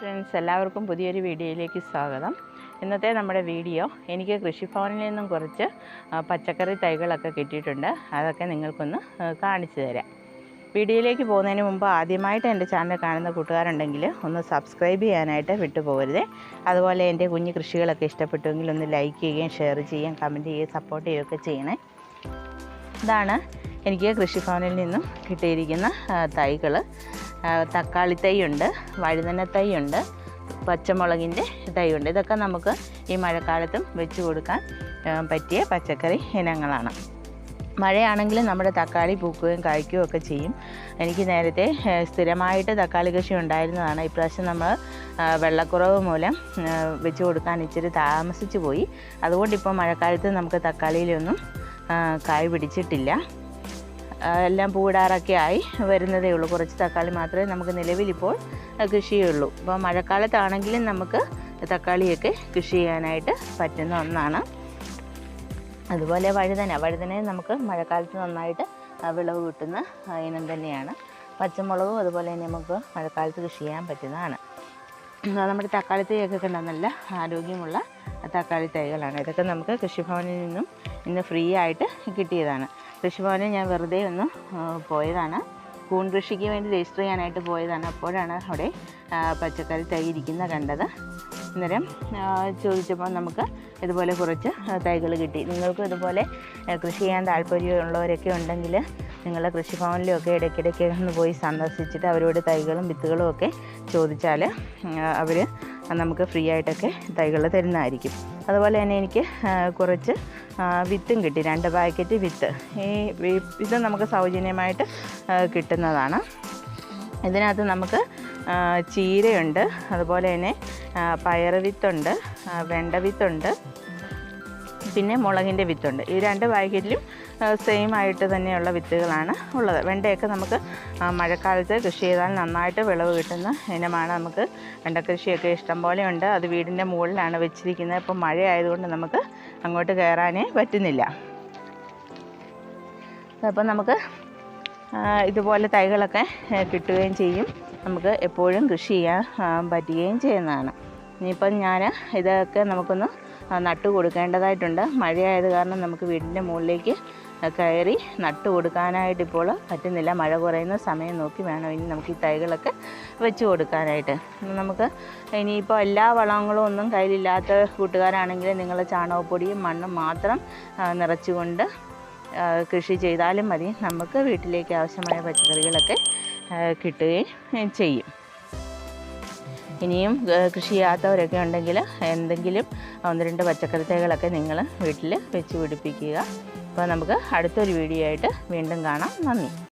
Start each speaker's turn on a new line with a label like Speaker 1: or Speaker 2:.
Speaker 1: Friends എല്ലാവർക്കും പുതിയൊരു വീഡിയോയിലേക്ക് സ്വാഗതം. ഇന്നത്തെ നമ്മുടെ വീഡിയോ എനിക്ക് കൃഷിഭവനിൽ നിന്നും കുറച്ച് പച്ചക്കറി തൈകളൊക്കെ കിട്ടിയിട്ടുണ്ട്. അതൊക്കെ നിങ്ങൾക്കൊന്ന് കാണിച്ചു തരാം. വീഡിയോയിലേക്ക് പോകുന്നതിന് മുമ്പ് ആദ്യമായിട്ട് എന്റെ ചാനൽ കാണുന്ന കൂട്ടുകാരുണ്ടെങ്കിൽ ഒന്ന് സബ്സ്ക്രൈബ് ചെയ്യാനായിട്ട് വിട്ടുപോകരുതേ. അതുപോലെ എന്റെ കുഞ്ഞു കൃഷികളൊക്കെ ഇഷ്ടപ്പെട്ടുവെങ്കിൽ ഒന്ന് ലൈക്ക് ചെയ്യുകയും ഷെയർ ചെയ്യുകയും കമന്റ് ചെയ്യുകയും സപ്പോർട്ട് ചെയ്യുകയൊക്കെ ചെയ്യണേ. ഇതാണ് എനിക്ക് കൃഷിഭവനിൽ നിന്നും കിട്ടിയിരിക്കുന്ന തൈകൾ തക്കാളി തൈയുണ്ട് വഴുതന തൈയുണ്ട് പച്ചമുളകിന്റെ തൈയുണ്ട്. ഇതൊക്കെ നമുക്ക് ഈ മഴക്കാലത്തും വെച്ച് കൊടുക്കാൻ പറ്റിയ പച്ചക്കറി ഇനങ്ങളാണ്. മഴയാണെങ്കിൽ നമ്മുടെ തക്കാളി പൂക്കുകയും കായ്ക്കുകയും ഒക്കെ ചെയ്യും. എനിക്ക് നേരത്തെ സ്ഥിരമായിട്ട് തക്കാളി കൃഷി ഉണ്ടായിരുന്നതാണ്. ഇപ്രാവശ്യം നമ്മൾ വെള്ളക്കുറവ് മൂലം വെച്ച് കൊടുക്കാൻ ഇച്ചിരി താമസിച്ചു പോയി. അതുകൊണ്ട് ഇപ്പോൾ മഴക്കാലത്ത് നമുക്ക് തക്കാളിയിലൊന്നും കായ് പിടിച്ചിട്ടില്ല. എല്ലാം പൂടാറൊക്കെ ആയി വരുന്നതേ ഉള്ളൂ. കുറച്ച് തക്കാളി മാത്രമേ നമുക്ക് നിലവിലിപ്പോൾ കൃഷിയുള്ളൂ. അപ്പോൾ മഴക്കാലത്താണെങ്കിലും നമുക്ക് തക്കാളിയൊക്കെ കൃഷി ചെയ്യാനായിട്ട് പറ്റുന്ന ഒന്നാണ്. അതുപോലെ വഴുതന. വഴുതന നമുക്ക് മഴക്കാലത്ത് നന്നായിട്ട് വിളവ് കിട്ടുന്ന ഇനം തന്നെയാണ്. പച്ചമുളകും അതുപോലെ തന്നെ നമുക്ക് മഴക്കാലത്ത് കൃഷി ചെയ്യാൻ പറ്റുന്നതാണ്. നമ്മുടെ തക്കാളി തൈയൊക്കെ കണ്ട നല്ല ആരോഗ്യമുള്ള തക്കാളി തൈകളാണ്. ഇതൊക്കെ നമുക്ക് കൃഷിഭവനിൽ നിന്നും ഇന്ന് ഫ്രീ ആയിട്ട് കിട്ടിയതാണ്. കൃഷിഭവനിൽ ഞാൻ വെറുതെ ഒന്ന് പോയതാണ്. കൂൺ കൃഷിക്ക് വേണ്ടി രജിസ്റ്റർ ചെയ്യാനായിട്ട് പോയതാണ്. അപ്പോഴാണ് അവിടെ പച്ചക്കറി തൈ ഇരിക്കുന്ന കണ്ടത്. അന്നേരം ചോദിച്ചപ്പോൾ നമുക്ക് ഇതുപോലെ കുറച്ച് തൈകൾ കിട്ടി. നിങ്ങൾക്കും ഇതുപോലെ കൃഷി ചെയ്യാൻ താല്പര്യമുള്ളവരൊക്കെ ഉണ്ടെങ്കിൽ നിങ്ങൾ കൃഷിഭവനിലൊക്കെ ഇടയ്ക്കിടയ്ക്ക് ഒന്ന് പോയി സന്ദർശിച്ചിട്ട് അവരോട് തൈകളും വിത്തുകളും ഒക്കെ ചോദിച്ചാൽ അവർ നമുക്ക് ഫ്രീ ആയിട്ടൊക്കെ തൈകൾ തരുന്നതായിരിക്കും. അതുപോലെ തന്നെ എനിക്ക് കുറച്ച് വിത്തും കിട്ടി. രണ്ട് പാക്കറ്റ് വിത്ത്. ഈ ഇത് നമുക്ക് സൗജന്യമായിട്ട് കിട്ടുന്നതാണ്. ഇതിനകത്ത് നമുക്ക് ചീരയുണ്ട്. അതുപോലെ തന്നെ പയറ് വിത്തുണ്ട് വെണ്ട വിത്തുണ്ട് പിന്നെ മുളകിന്റെ വിത്തുണ്ട്. ഈ രണ്ട് പാക്കറ്റിലും സെയിം ആയിട്ട് തന്നെയുള്ള വിത്തുകളാണ് ഉള്ളത്. വെണ്ടയൊക്കെ നമുക്ക് മഴക്കാലത്ത് കൃഷി ചെയ്താൽ നന്നായിട്ട് വിളവ് കിട്ടുന്ന ഇനമാണ് നമുക്ക് വെണ്ടക്കൃഷിയൊക്കെ ഇഷ്ടം പോലെ ഉണ്ട്. അത് വീടിന്റെ മുകളിലാണ് വെച്ചിരിക്കുന്നത്. ഇപ്പം മഴയായതുകൊണ്ട് നമുക്ക് അങ്ങോട്ട് കയറാനേ പറ്റുന്നില്ല. അപ്പോൾ നമുക്ക് ഇതുപോലെ തൈകളൊക്കെ കിട്ടുകയും ചെയ്യും. നമുക്ക് എപ്പോഴും കൃഷി ചെയ്യാൻ പറ്റുകയും ചെയ്യുന്നതാണ്. ഇനിയിപ്പം ഞാൻ ഇതൊക്കെ നമുക്കൊന്ന് നട്ടു കൊടുക്കേണ്ടതായിട്ടുണ്ട്. മഴയായത് കാരണം നമുക്ക് വീടിന്റെ മുകളിലേക്ക് കയറി നട്ട് കൊടുക്കാനായിട്ട് ഇപ്പോൾ പറ്റുന്നില്ല. മഴ കുറയുന്ന സമയം നോക്കി വേണം ഇനി നമുക്ക് ഈ തൈകളൊക്കെ വെച്ച് കൊടുക്കാനായിട്ട്. നമുക്ക് ഇനിയിപ്പോൾ എല്ലാ വളങ്ങളും ഒന്നും കയ്യിലില്ലാത്ത കൂട്ടുകാരാണെങ്കിൽ നിങ്ങൾ ചാണകപ്പൊടിയും മണ്ണും മാത്രം നിറച്ചുകൊണ്ട് കൃഷി ചെയ്താലും മതി. നമുക്ക് വീട്ടിലേക്ക് ആവശ്യമായ പച്ചക്കറികളൊക്കെ കിട്ടുകയും ചെയ്യും. ഇനിയും കൃഷി ചെയ്യാത്തവരൊക്കെ ഉണ്ടെങ്കിൽ എന്തെങ്കിലും ഒന്ന് രണ്ട് പച്ചക്കറി തൈകളൊക്കെ നിങ്ങൾ വീട്ടിൽ വെച്ച് പിടിപ്പിക്കുക. അപ്പോൾ നമുക്ക് അടുത്തൊരു വീഡിയോ ആയിട്ട് വീണ്ടും കാണാം. നന്ദി.